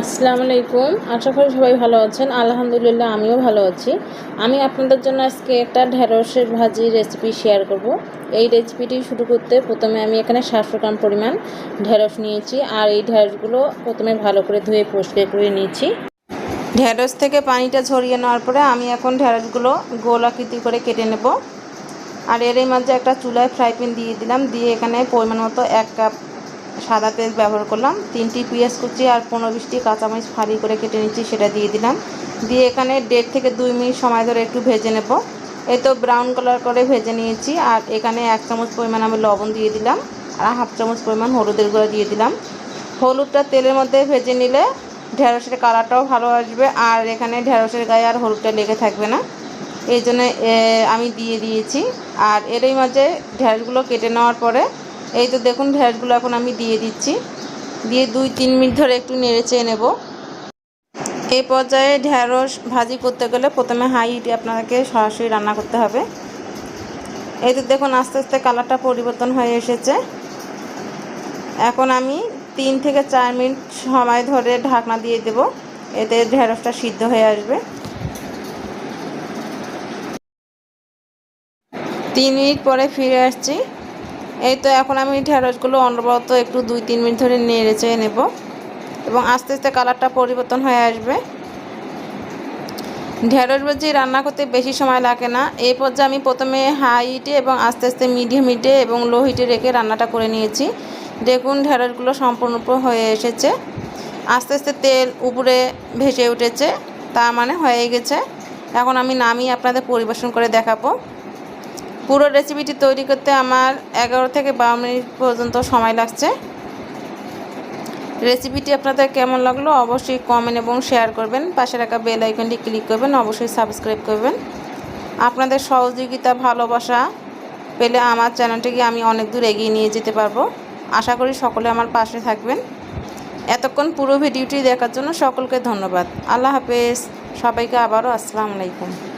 আসসালামু আলাইকুম আশা করি সবাই ভালো আছেন। আলহামদুলিল্লাহ, আমিও ভালো আছি। আমি আপনাদের জন্য আজকে একটা ঢেঁড়সের ভাজি রেসিপি শেয়ার করব। এই রেসিপিটি শুরু করতে প্রথমে আমি এখানে সাতশো গ্রাম পরিমাণ ঢেঁড়স নিয়েছি আর এই ঢেঁড়সগুলো প্রথমে ভালো করে ধুয়ে পরিষ্কার করে নিয়েছি। ঢেঁড়স থেকে পানিটা ঝরিয়ে নেওয়ার পরে আমি এখন ঢেঁড়সগুলো গোল আকৃতি করে কেটে নেব। আর এরই মাঝে একটা চুলায় ফ্রাই প্যান দিয়ে দিলাম। দিয়ে এখানে পরিমাণ মতো এক কাপ সাদা তেল ব্যবহার করলাম। তিনটি পেঁয়াজ কুচি আর পনেরো বিশটি কাঁচামরিচ ফালি করে কেটে নিচ্ছি, সেটা দিয়ে দিলাম। দিয়ে এখানে দেড় থেকে দুই মিনিট সময় ধরে একটু ভেজে নেব। এই তো ব্রাউন কালার করে ভেজে নিয়েছি, আর এখানে এক চামচ পরিমাণ আমি লবণ দিয়ে দিলাম, আর হাফ চামচ পরিমাণ হলুদের গুঁড়ো দিয়ে দিলাম। হলুদটা তেলের মধ্যে ভেজে নিলে ঢেঁড়সের কালারটাও ভালো আসবে, আর এখানে ঢেঁড়সের গায়ে আর হলুদটা লেগে থাকবে না। এই জন্য আমি দিয়ে দিয়েছি। আর এরই মাঝে ঢেঁড়সগুলো কেটে নেওয়ার পরে এই তো দেখুন ঢেঁড়সগুলো এখন আমি দিয়ে দিচ্ছি। দিয়ে দুই তিন মিনিট ধরে একটু নেড়ে চেয়ে নেব। এই পর্যায়ে ঢেঁড়স ভাজি করতে গেলে প্রথমে হাই হিটে আপনাকে সরাসরি রান্না করতে হবে। এই তো দেখুন আস্তে আস্তে কালারটা পরিবর্তন হয়ে এসেছে। এখন আমি তিন থেকে চার মিনিট সময় ধরে ঢাকনা দিয়ে দেব। এতে ঢেঁড়সটা সিদ্ধ হয়ে আসবে। তিন মিনিট পরে ফিরে আসছি। এই তো এখন আমি ঢেঁড়সগুলো অনবরত একটু দুই, তিন মিনিট ধরে নেড়ে চেয়ে নেব। এবং আস্তে আস্তে কালারটা পরিবর্তন হয়ে আসবে। ঢেঁড়স ভাজি রান্না করতে বেশি সময় লাগে না। এই পর্যায়ে আমি প্রথমে হাই হিটে এবং আস্তে আস্তে মিডিয়াম হিটে এবং লো হিটে রেখে রান্নাটা করে নিয়েছি। দেখুন ঢেঁড়সগুলো সম্পূর্ণ হয়ে এসেছে। আস্তে আস্তে তেল উপরে ভেসে উঠেছে। তা মানে হয়ে গেছে। এখন আমি নামিয়ে আপনাদের পরিবেশন করে দেখাবো। পুরো রেসিপিটি তৈরি করতে আমার এগারো থেকে বারো মিনিট পর্যন্ত সময় লাগছে। রেসিপিটি আপনাদের কেমন লাগল অবশ্যই কমেন্ট এবং শেয়ার করবেন। পাশে রাখা বেল আইকনটি ক্লিক করবেন, অবশ্যই সাবস্ক্রাইব করবেন। আপনাদের সহযোগিতা, ভালোবাসা পেলে আমার চ্যানেলটিকে আমি অনেক দূর এগিয়ে নিয়ে যেতে পারব। আশা করি সকলে আমার পাশে থাকবেন। এতক্ষণ পুরো ভিডিওটি দেখার জন্য সকলকে ধন্যবাদ। আল্লাহ হাফেজ। সবাইকে আবারও আসসালামু আলাইকুম।